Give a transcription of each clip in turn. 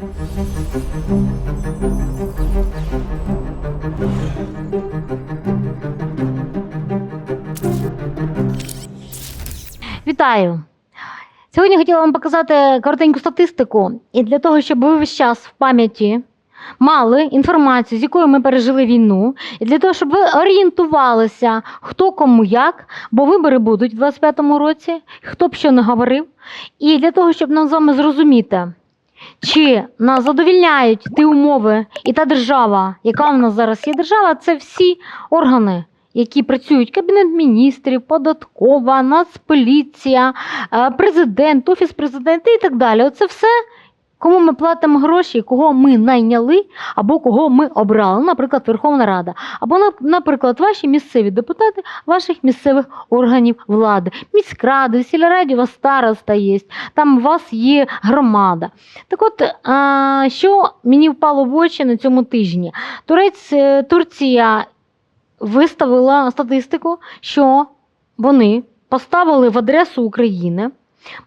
Вітаю! Сьогодні хотіла вам показати коротеньку статистику. І для того, щоб ви весь час в пам'яті мали інформацію, з якою ми пережили війну, і для того, щоб ви орієнтувалися, хто кому як, бо вибори будуть в 25-му році, хто б що не говорив. І для того, щоб нам з вами зрозуміти, чи нас задовільняють ті умови і та держава, яка в нас зараз є держава, це всі органи, які працюють: Кабінет міністрів, податкова, Нацполіція, е, президент, офіс президента і так далі. Оце все. Кому ми платимо гроші, кого ми найняли або кого ми обрали, наприклад, Верховна Рада, або, наприклад, ваші місцеві депутати ваших місцевих органів влади, міськради, сільрадіва староста є, там у вас є громада. Так от, що мені впало в очі на цьому тижні? Турець, е, Турція виставила статистику, що вони поставили в адресу України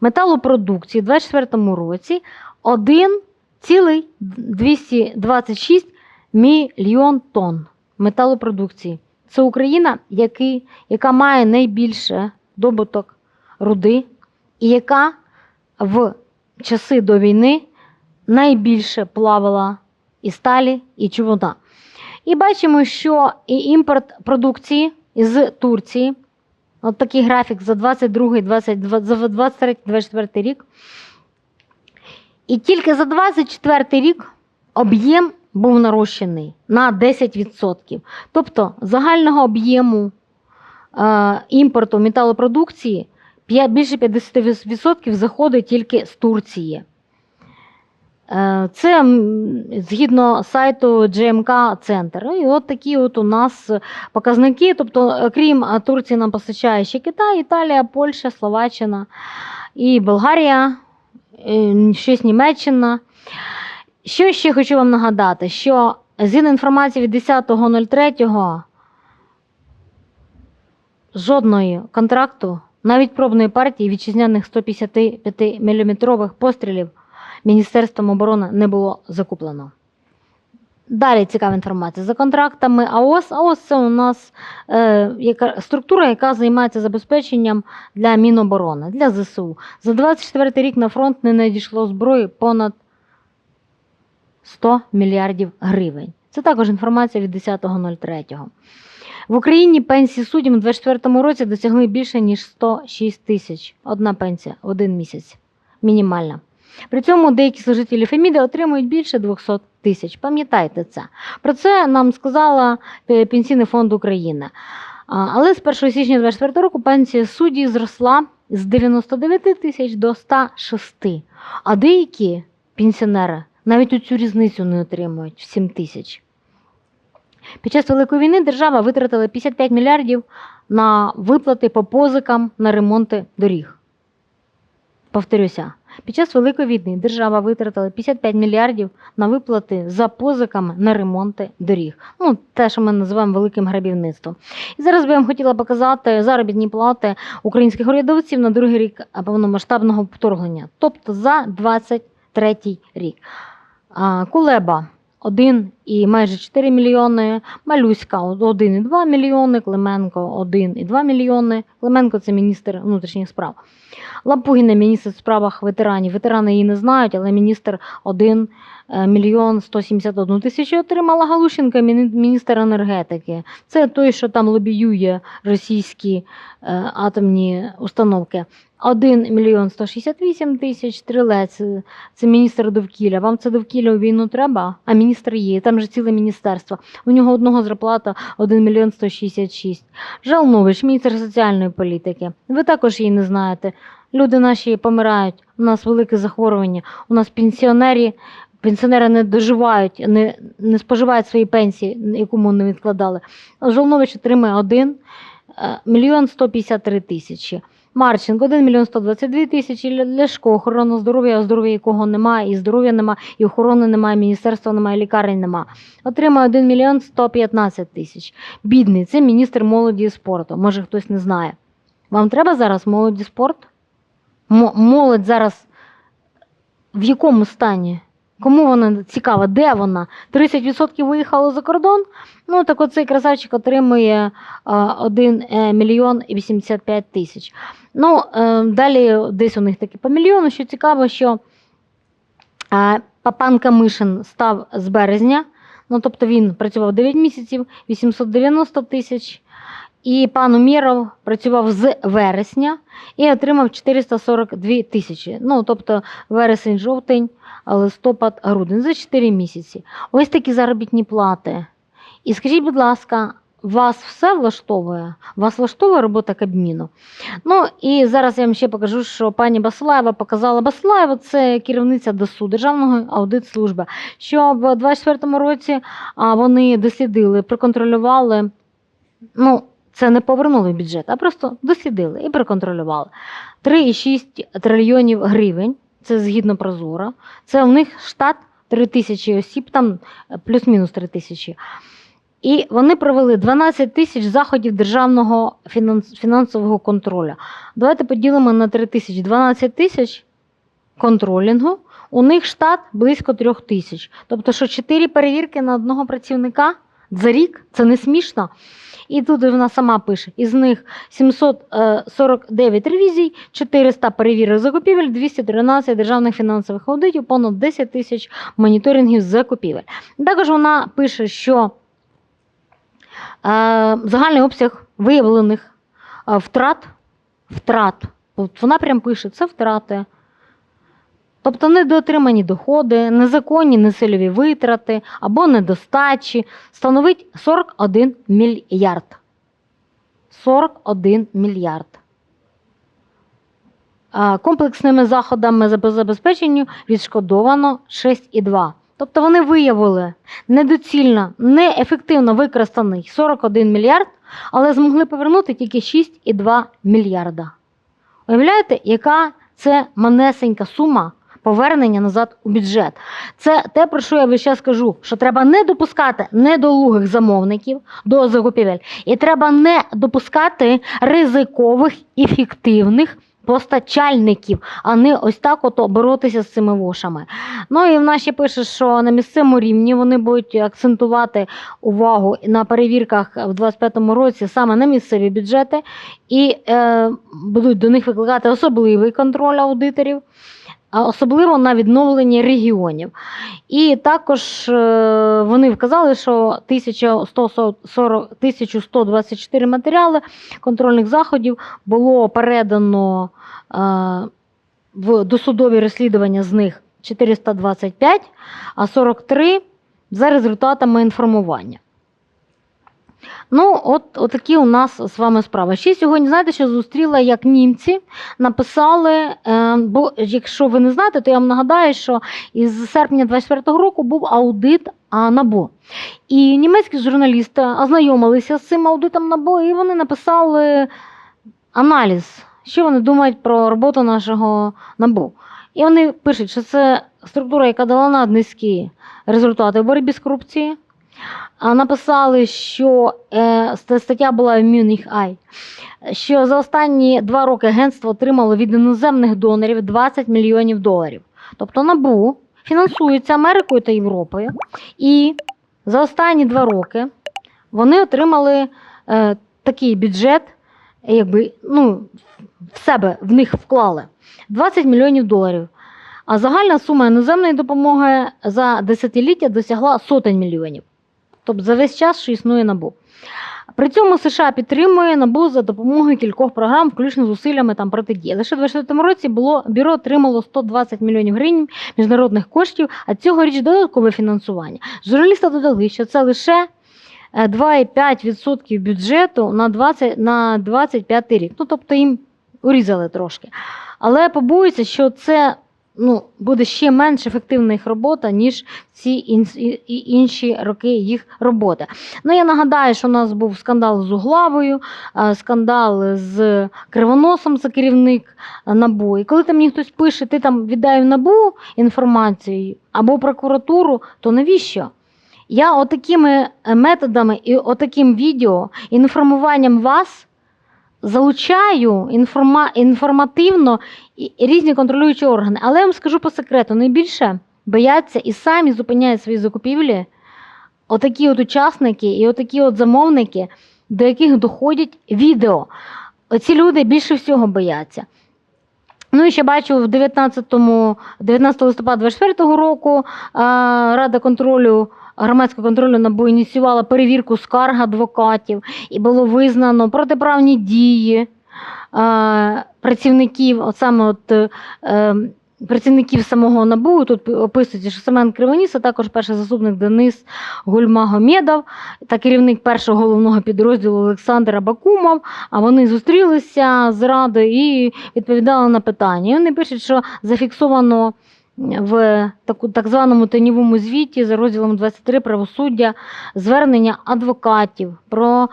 металопродукції у 2024 році 1,226 мільйон тонн металопродукції. Це Україна, який, яка має найбільше добуток руди, і яка в часи до війни найбільше плавала і сталі, і човна. І бачимо, що і імпорт продукції з Турції, от такий графік за 22, 22, за 23, 24 рік. І тільки за 24 рік об'єм був нарощений на 10%. Тобто загального об'єму е, імпорту металопродукції більше 50% заходить тільки з Турції. Е, Це згідно сайту GMK Центр. І от такі от у нас показники. Тобто, е, крім е, Турції, нам постачає ще Китай, Італія, Польща, Словаччина і Болгарія, щось Німеччина. Що ще хочу вам нагадати, що згідно інформації від 10.03 жодної контракту, навіть пробної партії вітчизняних 155 мм пострілів Міністерством оборони не було закуплено. Далі цікава інформація. За контрактами АОС. АОС це у нас е, яка, структура, яка займається забезпеченням для Міноборони, для ЗСУ. За 24 рік на фронт не надійшло зброї понад 100 мільярдів гривень. Це також інформація від 10.03. В Україні пенсії суддям у 2024 році досягли більше, ніж 106 тисяч. Одна пенсія, один місяць. Мінімальна. При цьому деякі служителі Феміди отримують більше 200 тисяч. Пам'ятайте це. Про це нам сказала е, Пенсійний фонд України. Але з 1 січня 2024 року пенсія судді зросла з 99 тисяч до 106. А деякі пенсіонери навіть у цю різницю не отримують в 7 тисяч. Під час Великої війни держава витратила 55 мільярдів на виплати по позикам на ремонти доріг. Повторюся, під час Великої війни держава витратила 55 мільярдів на виплати за позиками на ремонти доріг. Ну, те, що ми називаємо великим грабівництвом. І зараз би я вам хотіла показати заробітні плати українських урядовців на другий рік повномасштабного вторгнення, тобто за 23 рік. Кулеба 1 і майже 4 мільйони, Малюська 1,2 мільйони, Клименко 1,2 мільйони. Клименко це міністр внутрішніх справ. Лапугіна міністр в справах ветеранів. Ветерани її не знають, але міністр 1 е, мільйон 171 тисячу отримала Галущенка, міні- міністр енергетики. Це той, що там лобіює російські е, атомні установки. 1 мільйон 168 тисяч, стрілець, е, це міністр довкілля. Вам це довкілля у війну треба? А міністр є, там же ціле міністерство. У нього одного зарплата 1 мільйон 166. Жалнович, міністр соціальної політики. Ви також її не знаєте. Люди наші помирають, у нас велике захворювання, у нас пенсіонери, пенсіонери не доживають, не, не споживають свої пенсії, яку вони відкладали. Жолнович отримує 1 мільйон 153 тисячі. Марченко 1 мільйон 122 тисячі, Ляшко, охорона здоров'я, здоров'я якого немає, і здоров'я немає, і охорони немає, міністерства немає, лікарень немає. Отримає 1 мільйон 115 тисяч. Бідний, це міністр молоді і спорту. Може хтось не знає. Вам треба зараз молоді спорт? Мо- молодь зараз в якому стані? Кому вона цікава, де вона? 30% виїхало за кордон. Ну, так оцей красавчик отримує 1 е, мільйон і 85 тисяч. Ну, е, далі десь у них таки по мільйону. Що цікаво, що е, Папан Камишин став з березня, ну тобто він працював 9 місяців, 890 тисяч. І пан Умєров працював з вересня і отримав 442 тисячі. Ну, тобто вересень, жовтень, листопад, грудень за 4 місяці. Ось такі заробітні плати. І скажіть, будь ласка, вас все влаштовує? Вас влаштовує робота Кабміну? Ну і зараз я вам ще покажу, що пані Басилаєва показала Басилаєва, це керівниця ДСУ Державної аудитслужби, що в 24-му році вони дослідили, проконтролювали. Ну, це не повернули в бюджет, а просто дослідили і проконтролювали. 3,6 трильйонів гривень, це згідно Прозоро. Це у них штат 3 тисячі осіб, там е, плюс-мінус 3 тисячі. І вони провели 12 тисяч заходів державного фінансового контролю. Давайте поділимо на 3 тисячі. 12 тисяч контролінгу. У них штат близько 3 тисяч. Тобто, що 4 перевірки на одного працівника за рік це не смішно. І тут вона сама пише: із них 749 ревізій, 400 перевірок закупівель, 213 державних фінансових аудитів, понад 10 тисяч моніторингів закупівель. Також вона пише, що е, загальний обсяг виявлених е, втрат, втрат, от вона прям пише, це втрати. Тобто недоотримані доходи, незаконні несильові витрати або недостачі становить 41 мільярд. 41 мільярд. Комплексними заходами по забезпеченню відшкодовано 6,2. Тобто вони виявили недоцільно, неефективно використаний 41 мільярд, але змогли повернути тільки 6,2 мільярда. Уявляєте, яка це манесенька сума повернення назад у бюджет. Це те, про що я весь час кажу, що треба не допускати недолугих замовників до закупівель, і треба не допускати ризикових і фіктивних постачальників, а не ось так от боротися з цими вошами. Ну і в нас ще пише, що на місцевому рівні вони будуть акцентувати увагу на перевірках в 2025 році саме на місцеві бюджети, і е, будуть до них викликати особливий контроль аудиторів особливо на відновленні регіонів. І також е, вони вказали, що 1140 1124 матеріали контрольних заходів було передано е, в досудові розслідування з них 425, а 43 за результатами інформування. Ну, от, от такі у нас з вами справи. Ще сьогодні, знаєте, що зустріла, як німці написали, е, бо якщо ви не знаєте, то я вам нагадаю, що із серпня 24-го року був аудит а, НАБУ. І німецькі журналісти ознайомилися з цим аудитом НАБУ, і вони написали аналіз, що вони думають про роботу нашого НАБУ. І вони пишуть, що це структура, яка дала наднизькі результати в боротьбі з корупцією. Написали, що е, стаття була в Munich Eye, що за останні два роки агентство отримало від іноземних донорів 20 мільйонів доларів. Тобто НАБУ фінансується Америкою та Європою, і за останні два роки вони отримали е, такий бюджет, якби ну, в себе в них вклали 20 мільйонів доларів. А загальна сума іноземної допомоги за десятиліття досягла сотень мільйонів. Тобто за весь час, що існує НАБУ. При цьому США підтримує НАБУ за допомогою кількох програм, включно зусиллями там протидії. Лише в 2024 році було бюро отримало 120 мільйонів гривень міжнародних коштів, а цьогоріч додаткове фінансування. Журналісти додали, що це лише е, 2,5% бюджету на 20, на 25 рік. Ну тобто їм урізали трошки. Але побоююся, що це ну, буде ще менш ефективна їх робота, ніж ці інші роки їх роботи. Ну, я нагадаю, що у нас був скандал з Углавою, скандал з Кривоносом, це керівник НАБУ. І коли там мені хтось пише, ти там віддай НАБУ інформацію або прокуратуру, то навіщо? Я отакими методами і отаким відео, інформуванням вас залучаю інформа... інформативно різні контролюючі органи. Але я вам скажу по секрету, найбільше бояться і самі зупиняють свої закупівлі отакі от учасники і отакі от замовники, до яких доходять відео. Оці люди більше всього бояться. Ну і ще бачу в 19, 19 листопада 24 року Рада контролю. Громадського контролю НАБУ ініціювала перевірку скарг адвокатів і було визнано протиправні дії е, працівників, от саме от, е, е, працівників самого НАБУ. Тут описується, що Семен Кривоніс, а також перший заступник Денис Гульмагомєдов та керівник першого головного підрозділу Олександр Абакумов. А вони зустрілися з радою і відповідали на питання. І вони пишуть, що зафіксовано в так званому теньовому звіті за розділом 23 правосуддя звернення адвокатів про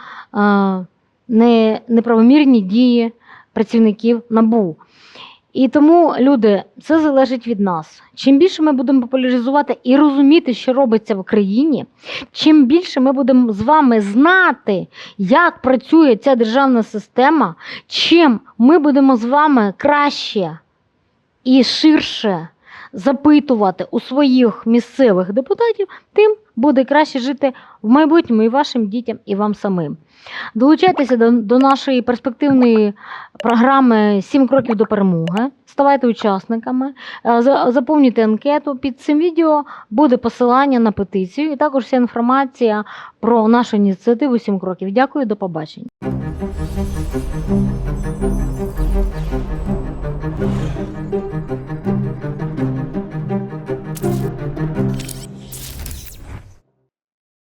е, неправомірні дії працівників НАБУ. І тому, люди, це залежить від нас. Чим більше ми будемо популяризувати і розуміти, що робиться в країні, чим більше ми будемо з вами знати, як працює ця державна система, чим ми будемо з вами краще і ширше запитувати у своїх місцевих депутатів, тим буде краще жити в майбутньому і вашим дітям, і вам самим. Долучайтеся до, до нашої перспективної програми «7 кроків до перемоги. Ставайте учасниками, е, заповнюйте анкету. Під цим відео буде посилання на петицію і також вся інформація про нашу ініціативу «7 кроків. Дякую, до побачення.